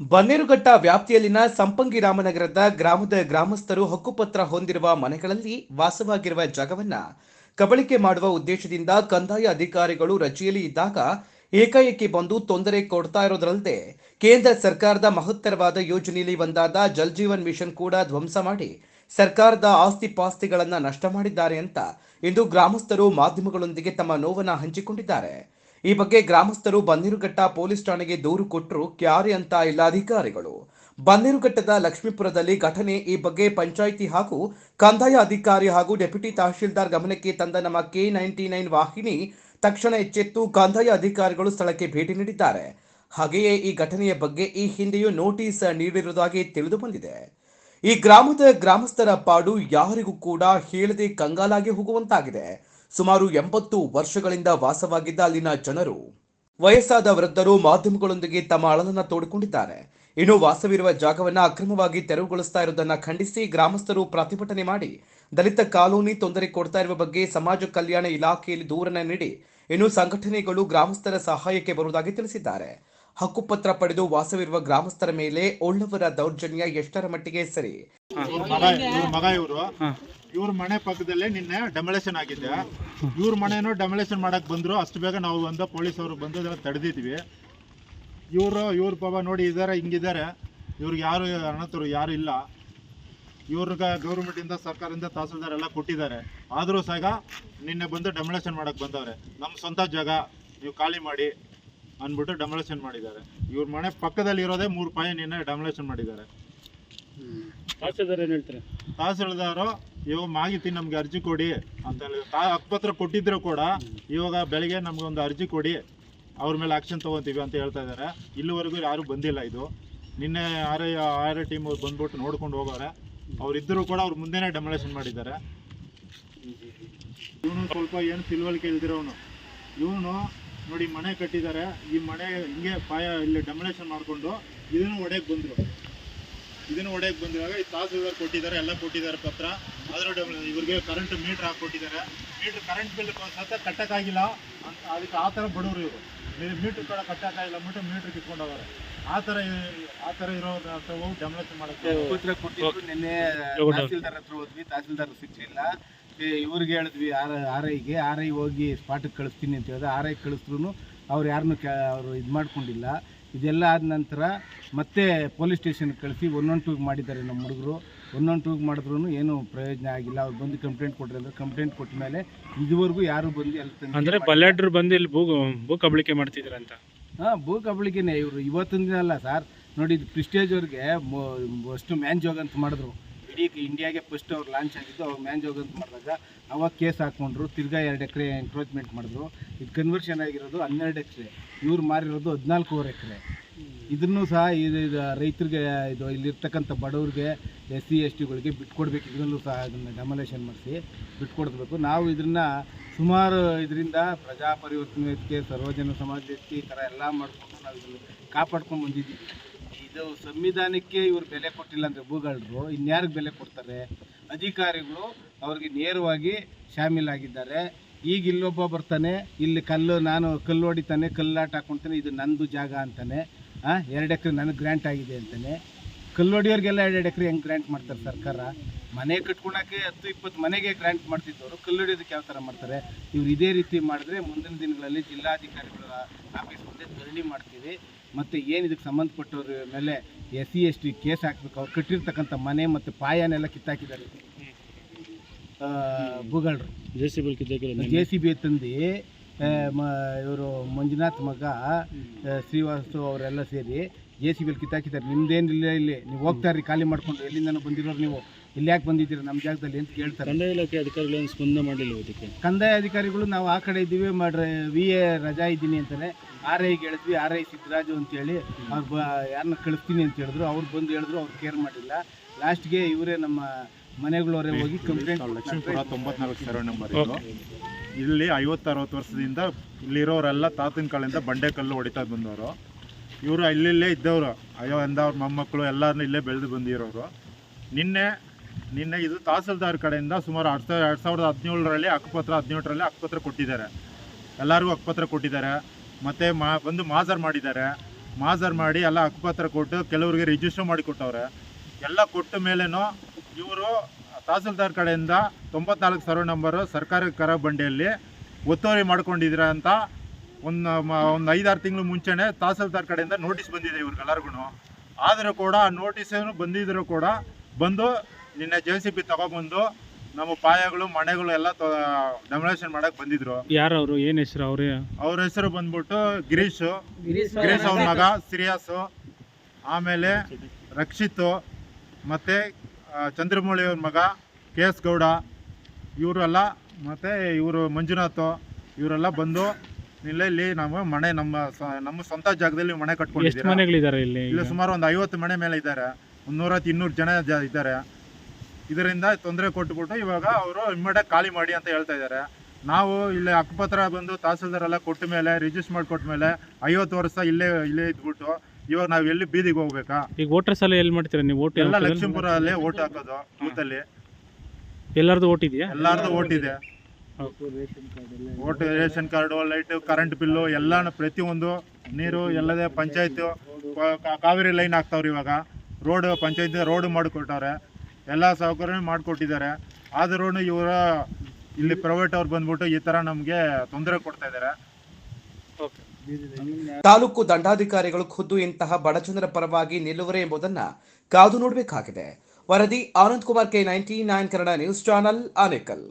ಬನ್ನೇರುಘಟ್ಟ ವ್ಯಾಪ್ತಿಯಲ್ಲಿನ ಸಂಪಂಗಿ ರಾಮನಗರದ ಗ್ರಾಮದ ಗ್ರಾಮಸ್ಥರು ಹಕ್ಕುಪತ್ರ ಹೊಂದಿರುವ ಮನೆಗಳಲ್ಲಿ ವಾಸವಾಗಿರುವ ಜಾಗವನ್ನ ಕಬಳಿಕೆ ಮಾಡುವ ಉದ್ದೇಶದಿಂದ ಕಂದಾಯ ಅಧಿಕಾರಿಗಳು ರಜೆಯಲ್ಲಿ ಇದ್ದಾಗ ಏಕಾಏಕಿ ಬಂದು ತೊಂದರೆ ಕೊಡ್ತಾ ಇರೋದರಲ್ಲದೆ ಕೇಂದ್ರ ಸರ್ಕಾರದ ಮಹತ್ತರವಾದ ಯೋಜನೆಯಲ್ಲಿ ಒಂದಾದ ಜಲ್ ಜೀವನ್ ಮಿಷನ್ ಕೂಡ ಧ್ವಂಸ ಮಾಡಿ ಸರ್ಕಾರದ ಆಸ್ತಿ ಪಾಸ್ತಿಗಳನ್ನ ನಷ್ಟ ಮಾಡಿದ್ದಾರೆ ಅಂತ ಇಂದು ಗ್ರಾಮಸ್ಥರು ಮಾಧ್ಯಮಗಳೊಂದಿಗೆ ತಮ್ಮ ನೋವನ್ನ ಹಂಚಿಕೊಂಡಿದ್ದಾರೆ. ಈ ಬಗ್ಗೆ ಗ್ರಾಮಸ್ಥರು ಬನ್ನಿರುಘಟ್ಟ ಪೊಲೀಸ್ ಠಾಣೆಗೆ ದೂರು ಕೊಟ್ಟರು ಕ್ಯಾರಿ ಅಂತ ಇಲ್ಲ ಅಧಿಕಾರಿಗಳು. ಬನ್ನೇರುಘಟ್ಟದ ಲಕ್ಷ್ಮೀಪುರದಲ್ಲಿ ಘಟನೆ ಈ ಬಗ್ಗೆ ಪಂಚಾಯಿತಿ ಹಾಗೂ ಕಂದಾಯ ಅಧಿಕಾರಿ ಹಾಗೂ ಡೆಪ್ಯೂಟಿ ತಹಶೀಲ್ದಾರ್ ಗಮನಕ್ಕೆ ತಂದ ನಮ್ಮ ಕೆ ನೈಂಟಿ ನೈನ್ ವಾಹಿನಿ ತಕ್ಷಣ ಎಚ್ಚೆತ್ತು ಕಂದಾಯ ಅಧಿಕಾರಿಗಳು ಸ್ಥಳಕ್ಕೆ ಭೇಟಿ ನೀಡಿದ್ದಾರೆ. ಹಾಗೆಯೇ ಈ ಘಟನೆಯ ಬಗ್ಗೆ ಈ ಹಿಂದೆಯೂ ನೋಟಿಸ್ ನೀಡಿರುವುದಾಗಿ ತಿಳಿದು ಬಂದಿದೆ. ಈ ಗ್ರಾಮದ ಗ್ರಾಮಸ್ಥರ ಪಾಡು ಯಾರಿಗೂ ಕೂಡ ಹೇಳದೆ ಕಂಗಾಲಾಗಿ ಹೋಗುವಂತಾಗಿದೆ. ಸುಮಾರು ಎಂಬತ್ತು ವರ್ಷಗಳಿಂದ ವಾಸವಾಗಿದ್ದ ಅಲ್ಲಿನ ಜನರು. ವಯಸ್ಸಾದ ವೃದ್ಧರು ಮಾಧ್ಯಮಗಳೊಂದಿಗೆ ತಮ್ಮ ಅಳಲನ್ನ ತೋಡಿಕೊಂಡಿದ್ದಾರೆ. ಇನ್ನು ವಾಸವಿರುವ ಜಾಗವನ್ನ ಅಕ್ರಮವಾಗಿ ತೆರವುಗೊಳಿಸ್ತಾ ಇರುವುದನ್ನು ಖಂಡಿಸಿ ಗ್ರಾಮಸ್ಥರು ಪ್ರತಿಭಟನೆ ಮಾಡಿ, ದಲಿತ ಕಾಲೋನಿ ತೊಂದರೆ ಕೊಡ್ತಾ ಇರುವ ಬಗ್ಗೆ ಸಮಾಜ ಕಲ್ಯಾಣ ಇಲಾಖೆಯಲ್ಲಿ ದೂರನ ನೀಡಿ, ಇನ್ನು ಸಂಘಟನೆಗಳು ಗ್ರಾಮಸ್ಥರ ಸಹಾಯಕ್ಕೆ ಬರುವುದಾಗಿ ತಿಳಿಸಿದ್ದಾರೆ. ಹಕ್ಕುಪತ್ರ ಪಡೆದು ವಾಸವಿರುವ ಗ್ರಾಮಸ್ಥರ ಮೇಲೆ ಒಳ್ಳವರ ದೌರ್ಜನ್ಯ ಎಷ್ಟರ ಮಟ್ಟಿಗೆ ಸರಿ? ಮಗ ಇವ್ರ ಮಗ ಇವರು. ಇವ್ರ ಮನೆ ಪಕ್ಕದಲ್ಲೇ ನಿನ್ನೆ ಡೆಮೊಲೇಷನ್ ಆಗಿದೆ. ಇವ್ರ ಮನೆನೂ ಡೆಮೊಲೇಷನ್ ಮಾಡಕ್ ಬಂದ್ರು. ಅಷ್ಟು ಬೇಗ ನಾವು ಬಂದ ಪೊಲೀಸ್ ಅವರು ಬಂದು ಅದನ್ನ ತಡೆದಿದ್ವಿ. ಇವರು ಇವ್ರ ಪಾಪ ನೋಡಿ ಇದಾರೆ ಹಿಂಗಿದ್ದಾರೆ ಇವ್ರಿಗೆ ಯಾರು ಅಣ್ಣತರು ಯಾರು ಇಲ್ಲ. ಇವ್ರಿಗೆ ಗೌರ್ಮೆಂಟಿಂದ ಸರ್ಕಾರದಿಂದ ತಹಸೀಲ್ದಾರ್ ಎಲ್ಲ ಕೊಟ್ಟಿದ್ದಾರೆ. ಆದರೂ ಸಹ ನಿನ್ನೆ ಬಂದು ಡೆಮೊಲೇಷನ್ ಮಾಡಕ್ ಬಂದವ್ರೆ. ನಮ್ಮ ಸ್ವಂತ ಜಾಗ ನೀವು ಖಾಲಿ ಮಾಡಿ ಅಂದ್ಬಿಟ್ಟು ಡೆಮೊಲೇಷನ್ ಮಾಡಿದ್ದಾರೆ. ಇವ್ರ ಮನೆ ಪಕ್ಕದಲ್ಲಿ ಇರೋದೇ ಮೂರು ಪಾಯಿ ನಿನ್ನೆ ಡೆಮೊಲೇಷನ್ ಮಾಡಿದ್ದಾರೆ. ತಹಸೀಲ್ದಾರ್ ಏನು ಹೇಳ್ತಾರೆ? ಇವಾಗ ಮಾಹಿತಿ ನಮ್ಗೆ ಅರ್ಜಿ ಕೊಡಿ ಅಂತ ಹೇಳಿ. ತಾ- ಹಕ್ಕುಪತ್ರ ಕೊಟ್ಟಿದ್ರು ಕೂಡ ಇವಾಗ ಬೆಳಿಗ್ಗೆ ನಮ್ಗೆ ಒಂದು ಅರ್ಜಿ ಕೊಡಿ, ಅವ್ರ ಮೇಲೆ ಆಕ್ಷನ್ ತಗೋತೀವಿ ಅಂತ ಹೇಳ್ತಾ ಇದ್ದಾರೆ. ಇಲ್ಲಿವರೆಗೂ ಯಾರು ಬಂದಿಲ್ಲ ಇದು. ನಿನ್ನೆ R I R I team ಅವ್ರು ಬಂದ್ಬಿಟ್ಟು ನೋಡ್ಕೊಂಡು ಹೋಗೋರೆ. ಅವ್ರು ಇದ್ದರೂ ಕೂಡ ಅವ್ರು ಮುಂದೆನೇ ಡೆಮೊಲೇಷನ್ ಮಾಡಿದ್ದಾರೆ. ಇವನು ಸ್ವಲ್ಪ ಏನು ತಿಳುವಳಿಕೆ ಇಲ್ದಿರೋನು ಇವನು ನೋಡಿ ಮನೆ ಕಟ್ಟಿದ್ದಾರೆ. ಈ ಮನೆ ಹಿಂಗೆ ಪಾಯ ಇಲ್ಲಿ ಡೆಮೊಲೇಷನ್ ಮಾಡಿಕೊಂಡು ಇದನ್ನು ಒಡೆಗೆ ಬಂದರು. ಇದನ್ನು ಹೊಡೆಯಕ್ಕೆ ಬಂದಾಗ ಈ ತಹಸೀಲ್ದಾರ್ ಕೊಟ್ಟಿದ್ದಾರೆ ಎಲ್ಲ ಕೊಟ್ಟಿದ್ದಾರೆ ಪತ್ರ. ಅದರ ಇವ್ರಿಗೆ ಕರೆಂಟ್ ಮೀಟರ್ ಹಾಕ್ಕೊಟ್ಟಿದ್ದಾರೆ. ಮೀಟ್ರ್ ಕರೆಂಟ್ ಬಿಲ್ ಸಹ ಕಟ್ಟಕ್ಕಾಗಿಲ್ಲ. ಅಂತ ಅದಕ್ಕೆ ಆ ಥರ ಬಡವರು ಇವರು. ಮೀಟ್ರ್ ಕೂಡ ಕಟ್ಟಕ್ಕಾಗಿಲ್ಲ ಅಂದ್ಬಿಟ್ಟು ಮೀಟ್ರ್ ಕಿತ್ಕೊಂಡು ಹೋಗೋರೆ ಆ ಥರ ಆ ಥರ ಇರೋರ ಹೋಗಿ ಡೆಮೊಲೇಷನ್ ಮಾಡೋಕ್ಕೆ ಪತ್ರ ಕೊಟ್ಟಿದ್ರು ನಿನ್ನೆ ತಹಸೀಲ್ದಾರ್ ಹತ್ರ ಹೋದ್ವಿ. ತಹಸೀಲ್ದಾರ್ ಸಿಕ್ಕಿಲ್ಲ. ಏ, ಇವ್ರಿಗೆ ಹೇಳಿದ್ವಿ ಆರ್ ಆರ್ ಐಗೆ ಆರ್ ಐ ಹೋಗಿ ಸ್ಪಾಟಿಗೆ ಕಳಿಸ್ತೀನಿ ಅಂತ ಹೇಳಿದ್ರೆ ಆರ್ ಐ ಕಳಿಸಿದ್ರು ಅವ್ರು ಯಾರನ್ನೂ ಕ್ಯಾ ಅವರು ಇದು ಮಾಡ್ಕೊಂಡಿಲ್ಲ. ಇದೆಲ್ಲ ಆದ ನಂತರ ಮತ್ತೆ ಪೊಲೀಸ್ ಸ್ಟೇಷನ್ಗೆ ಕಳಿಸಿ ಒನ್ ಒನ್ ಟೂಗೆ ಮಾಡಿದ್ದಾರೆ ನಮ್ಮ ಹುಡುಗರು. ಒನ್ ಒನ್ ಟೂಗೆ ಮಾಡಿದ್ರು ಏನು ಪ್ರಯೋಜನ ಆಗಿಲ್ಲ. ಅವ್ರು ಬಂದು ಕಂಪ್ಲೇಂಟ್ ಕೊಟ್ರಿ ಅಂದ್ರೆ ಕಂಪ್ಲೇಂಟ್ ಕೊಟ್ಟ ಮೇಲೆ ಇದುವರೆಗೂ ಯಾರು ಬಂದು ಎಲ್ಲ ಅಂದ್ರೆ. ಬಲ್ಲಾಡ್ರು ಬಂದು ಇಲ್ಲಿ ಭೂ ಭೂ ಕಬಳಿಕೆ ಅಂತ ಹಾಂ ಭೂ ಕಬಳಿಕೆನೇ ಇವರು. ಇವತ್ತಿನ ದಿನ ಅಲ್ಲ ಸರ್. ನೋಡಿ ಇದು ಪ್ರಿಸ್ಟೇಜ್ ಅವ್ರಿಗೆ ಅಷ್ಟು ಮ್ಯಾನ್ ಜೋಗ್ ಅಂತ ಮಾಡಿದ್ರು. ಇಡೀ ಇಂಡಿಯಾಗೆ ಫಸ್ಟ್ ಅವ್ರು ಲಾಂಚ್ ಆಗಿದ್ದು, ಅವ್ರು ಮ್ಯಾನ್ ಜೋಗ್ ಅಂತ ಮಾಡಿದಾಗ ಅವಾಗ ಕೇಸ್ ಹಾಕ್ಕೊಂಡ್ರು, ತಿರ್ಗಾ ಎರಡು ಎಕರೆ ಎನ್ಕ್ರೋಚ್ಮೆಂಟ್ ಮಾಡಿದ್ರು. ಇದು ಕನ್ವರ್ಷನ್ ಆಗಿರೋದು ಹನ್ನೆರಡು ಎಕರೆ. ಇವ್ರು ಮಾರಿರೋದು ಹದಿನಾಲ್ಕೂವರೆ ಎಕರೆ. ಇದನ್ನು ಸಹ ಇದು ಇದು ರೈತರಿಗೆ ಇದು ಇಲ್ಲಿರ್ತಕ್ಕಂಥ ಬಡವ್ರಿಗೆ ಎಸ್ ಸಿ ಎಸ್ ಟಿಗಳಿಗೆ ಬಿಟ್ಕೊಡ್ಬೇಕು. ಇದರಲ್ಲೂ ಸಹ ಅದನ್ನು ಡೆಮಲೇಷನ್ ಮಾಡಿಸಿ ಬಿಟ್ಕೊಡ್ಬೇಕು. ನಾವು ಇದನ್ನು ಸುಮಾರು ಇದರಿಂದ ಪ್ರಜಾ ಪರಿವರ್ತನೆ ಸರ್ವಜನ ಸಮಾಜಕ್ಕೆ ಈ ಥರ ಎಲ್ಲ ಮಾಡಿಕೊಂಡು ನಾವು ಇದನ್ನು ಕಾಪಾಡ್ಕೊಂಡು ಬಂದಿದ್ದೀವಿ. ಇದು ಸಂವಿಧಾನಕ್ಕೆ ಇವರು ಬೆಲೆ ಕೊಟ್ಟಿಲ್ಲ ಅಂದರೆ ಭೂಗಳರು ಇನ್ಯಾರಿಗೆ ಬೆಲೆ ಕೊಡ್ತಾರೆ? ಅಧಿಕಾರಿಗಳು ಅವ್ರಿಗೆ ನೇರವಾಗಿ ಶಾಮೀಲಾಗಿದ್ದಾರೆ. ಈಗ ಇಲ್ಲೊಬ್ಬ ಬರ್ತಾನೆ, ಇಲ್ಲಿ ಕಲ್ಲು, ನಾನು ಕಲ್ಲು ಹೊಡಿತಾನೆ, ಕಲ್ಲಾಟ ಹಾಕೊತಾನೆ, ಇದು ನಂದು ಜಾಗ ಅಂತಾನೆ ಎರಡು ಎಕರೆ ನನಗೆ ಗ್ರ್ಯಾಂಟ್ ಆಗಿದೆ ಅಂತಾನೆ. ಕಲ್ಲು ಹೊಡಿಯೋರಿಗೆಲ್ಲ ಎರಡು ಎಕರೆ ಹೆಂಗೆ ಗ್ರ್ಯಾಂಟ್ ಮಾಡ್ತಾರೆ ಸರ್ಕಾರ? ಮನೆ ಕಟ್ಕೊಳಕ್ಕೆ ಹತ್ತು ಇಪ್ಪತ್ತು ಮನೆಗೆ ಗ್ರ್ಯಾಂಟ್ ಮಾಡ್ತಿದ್ದವರು ಕಲ್ಲು ಹೊಡಿಯೋದಕ್ಕೆ ಯಾವ ಥರ ಮಾಡ್ತಾರೆ? ಇವ್ರು ಇದೇ ರೀತಿ ಮಾಡಿದ್ರೆ ಮುಂದಿನ ದಿನಗಳಲ್ಲಿ ಜಿಲ್ಲಾಧಿಕಾರಿಗಳ ಆಫೀಸ್ ಮುಂದೆ ಧರಣಿ ಮಾಡ್ತೀವಿ. ಮತ್ತು ಏನಿದಕ್ಕೆ ಇದಕ್ಕೆ ಸಂಬಂಧಪಟ್ಟವ್ರ ಮೇಲೆ S C S T case ಹಾಕ್ಬೇಕು. ಅವ್ರು ಕಟ್ಟಿರ್ತಕ್ಕಂಥ ಮನೆ ಮತ್ತು ಪಾಯನೆಲ್ಲ ಕಿತ್ತಾಕಿದ್ದಾರೆ. ಭೂಗಳರು J C B J C B ತಂದು ಇವರು ಮಂಜುನಾಥ್ ಮಗ ಶ್ರೀವಾಸ್ತು ಶ್ರೀವಾಸು ಅವರೆಲ್ಲ ಸೇರಿ ಜೆ ಸಿ ಬಿಲ್ ಕಿತ್ತಾಕಿದ್ದಾರೆ. ನಿಮ್ದೇನಿಲ್ಲ ಇಲ್ಲಿ? ನೀವು ಹೋಗ್ತಾ ಇರ್ರಿ ಖಾಲಿ ಮಾಡ್ಕೊಂಡು ಎಲ್ಲಿಂದ ಬಂದಿರೋರು ನೀವು. ಇಲ್ಲಿ ಯಾಕೆ ಬಂದಿದ್ದೀರಿ? ನಮ್ಮ ಜಾಗದಲ್ಲಿ ಅಂತ ಕೇಳ್ತಾರೆ. ಕಂದಾಯ ಇಲಾಖೆ ಅಧಿಕಾರಿಗಳು ಏನು ಸ್ಪಂದನೆ ಮಾಡಲಿಲ್ಲ ಇದಕ್ಕೆ ಕಂದಾಯ ಅಧಿಕಾರಿಗಳು ನಾವು ಆ ಕಡೆ ಇದ್ದೀವಿ ಮಾಡ್ರೆ ವಿ ಎ ರಜಾ ಇದ್ದೀನಿ ಅಂತಾರೆ ಆರ್ ಐಗೆ ಹೇಳಿದ್ವಿ ಆರ್ ಐ ಸಿದ್ದರಾಜು ಅಂತೇಳಿ ಅವ್ರು ಬ ಯಾರನ್ನ ಕಳಿಸ್ತೀನಿ ಅಂತ ಹೇಳಿದ್ರು. ಅವ್ರು ಬಂದು ಹೇಳಿದ್ರು ಅವ್ರು ಕೇರ್ ಮಾಡಿಲ್ಲ. ಲಾಸ್ಟ್ಗೆ ಇವರೇ ನಮ್ಮ ಮನೆಗಳವರೇ ಹೋಗಿ ಕಂಪ್ಲೇಂಟ್ ಲಕ್ಷ್ಮೀಪುರ ತೊಂಬತ್ನಾಲ್ಕು ಸೆರೋ ನಂಬರ್ ಇದು. ಇಲ್ಲಿ ಐವತ್ತು ಅರವತ್ತು ವರ್ಷದಿಂದ ಇಲ್ಲಿರೋರೆಲ್ಲ ತಾತನ ಕಾಲದಿಂದ ಬಂಡೆಕಲ್ಲು ಹೊಡಿತಾ ಬಂದವರು. ಇವರು ಇಲ್ಲಿಲ್ಲೇ ಇದ್ದವರು. ಅಯ್ಯೋ ಅಂದ ಅವ್ರ ಮೊಮ್ಮಕ್ಕಳು ಎಲ್ಲರನ್ನೂ ಇಲ್ಲೇ ಬೆಳೆದು ಬಂದಿರೋರು. ನಿನ್ನೆ ನಿನ್ನೆ ಇದು ತಹಸೀಲ್ದಾರ್ ಕಡೆಯಿಂದ ಸುಮಾರು ಎರಡು ಸಾವಿರ, ಎರಡು ಸಾವಿರದ ಹದಿನೇಳರಲ್ಲಿ ಹಕ್ಕುಪತ್ರ, ಹದಿನೆಂಟರಲ್ಲಿ ಹಕ್ಕುಪತ್ರ ಕೊಟ್ಟಿದ್ದಾರೆ. ಎಲ್ಲರಿಗೂ ಹಕ್ಕುಪತ್ರ ಕೊಟ್ಟಿದ್ದಾರೆ. ಮತ್ತು ಮಾ, ಬಂದು ಮಾಜರ್ ಮಾಡಿದ್ದಾರೆ. ಮಾಜರ್ ಮಾಡಿ ಎಲ್ಲ ಹಕ್ಕುಪತ್ರ ಕೊಟ್ಟು ಕೆಲವರಿಗೆ ರಿಜಿಸ್ಟರ್ ಮಾಡಿ ಕೊಟ್ಟವ್ರೆ. ಎಲ್ಲ ಕೊಟ್ಟ ಮೇಲೇನೂ ಇವರು ತಹಸೀಲ್ದಾರ್ ಕಡೆಯಿಂದ ತೊಂಬತ್ನಾಲ್ಕು ಸರ್ವೆ ನಂಬರು ಸರ್ಕಾರಿ ಕರ ಬಂಡೆಯಲ್ಲಿ ಒತ್ತುವರಿ ಮಾಡ್ಕೊಂಡಿದ್ದೀರ ಅಂತ ಒಂದು ಒಂದು ಐದಾರು ತಿಂಗಳು ಮುಂಚೆನೆ ತಹಸೀಲ್ದಾರ್ ಕಡೆಯಿಂದ ನೋಟಿಸ್ ಬಂದಿದೆ ಇವ್ರಿಗೆಲ್ಲರಿಗೂ ಆದರೂ ಕೂಡ ಆ ನೋಟಿಸೇನು ಬಂದಿದ್ದರೂ ಕೂಡ ಬಂದು ನಿನ್ನೆ ಜೆ ಸಿ ಬಿ ತಗೊಬಂದು ನಮ್ಮ ಪಾಯಗಳು ಮನೆಗಳು ಎಲ್ಲ ಡೆಮೊಲೇಷನ್ ಮಾಡಕ್ ಬಂದಿದ್ರು. ಯಾರು ಅವರು ಏನು ಹೆಸರು ಅವ್ರೇ? ಅವ್ರ ಹೆಸರು ಬಂದ್ಬಿಟ್ಟು ಗಿರೀಶ್. ಗಿರೀಶ್ ಅವ್ರ ಮಗ. ಸಿರಿಯಾಸು ಆಮೇಲೆ ರಕ್ಷಿತ್ ಮತ್ತೆ ಚಂದ್ರಮೌಳಿ ಅವ್ರ ಮಗ ಕೆ ಎಸ್ ಗೌಡ. ಇವರೆಲ್ಲ ಮತ್ತೆ ಇವರು ಮಂಜುನಾಥ್ ಇವರೆಲ್ಲ ಬಂದು ಇಲ್ಲೆಲ್ಲಿ ನಾವು ಮನೆ ನಮ್ಮ ನಮ್ಮ ಸ್ವಂತ ಜಾಗದಲ್ಲಿ ಮನೆ ಕಟ್ಕೊಂಡಿದ್ದೀವಿ ಮನೆಗಳಿದ್ದಾರೆ ಇಲ್ಲಿ ಇಲ್ಲಿ ಸುಮಾರು ಒಂದು ಐವತ್ತು ಮನೆ ಮೇಲೆ ಇದ್ದಾರೆ. ಒಂದು ನೂರತ್ತು ಇನ್ನೂರು ಜನ ಇದ್ದಾರೆ. ಇದರಿಂದ ತೊಂದರೆ ಕೊಟ್ಬಿಟ್ಟು ಇವಾಗ ಅವರು ಇಮ್ಮಿಡಿಯೇಟ್ ಖಾಲಿ ಮಾಡಿ ಅಂತ ಹೇಳ್ತಾ ಇದ್ದಾರೆ. ನಾವು ಇಲ್ಲಿ ಹಕ್ಕುಪತ್ರ ಬಂದು ತಹಸೀಲ್ದಾರ್ ಎಲ್ಲ ಕೊಟ್ಟ ಮೇಲೆ ರಿಜಿಸ್ಟರ್ ಮಾಡಿಕೊಟ್ಟ ಮೇಲೆ ಐವತ್ತು ವರ್ಷ ಇಲ್ಲೇ ಇಲ್ಲೇ ಇದ್ಬಿಟ್ಟು ಇವಾಗ ನಾವು ಎಲ್ಲಿ ಬೀದಿಗೆ ಹೋಗ್ಬೇಕಾ? ಈಗ ವೋಟರ್ಸ್ ಎಲ್ಲ ಎಲ್ಲಿ ಮಾಡ್ತೀರಾ ನೀವು? ಓಟ್ ಎಲ್ಲ ಲಕ್ಷ್ಮೀಪುರ ಅಲ್ಲಿ ಓಟ್ ಹಾಕೋದು ಬೂತಲ್ಲಿ ಎಲ್ಲರದು ಓಟ್ ಇದೆಯಾ? ಎಲ್ಲಾರ್ದು ಓಟ್ ಇದೆ. Vote ration card light current bill ಎಲ್ಲ ಪ್ರತಿಯೊಂದು ನೀರು ಎಲ್ಲದೇ ಪಂಚಾಯತ್ ಕಾವೇರಿ ಲೈನ್ ಹಾಕ್ತಾವ್ರಿ ಇವಾಗ. ರೋಡ್ ಪಂಚಾಯತ್ ರೋಡ್ ಮಾಡಿಕೊಟ್ಟವ್ರೆ. ಎಲ್ಲ ಸೌಕರ್ಯ ಮಾಡಿಕೊಟ್ಟಿದ್ದಾರೆ. ಆದರೂ ಇವರ ಇಲ್ಲಿ ಪ್ರೈವೇಟ್ ಅವ್ರು ಬಂದ್ಬಿಟ್ಟು ಈ ಥರ ನಮಗೆ ತೊಂದರೆ ಕೊಡ್ತಾ ಇದ್ದಾರೆ. ತಾಲೂಕು ದಂಡಾಧಿಕಾರಿಗಳು ಖುದ್ದು ಇಂತಹ ಬಡಜನರ ಪರವಾಗಿ ನಿಲ್ಲುವರೆ ಎಂಬುದನ್ನ ಕಾದು ನೋಡಬೇಕಾಗಿದೆ. ವರದಿ Anand Kumar K ninety nine Kannada news channel Anekal.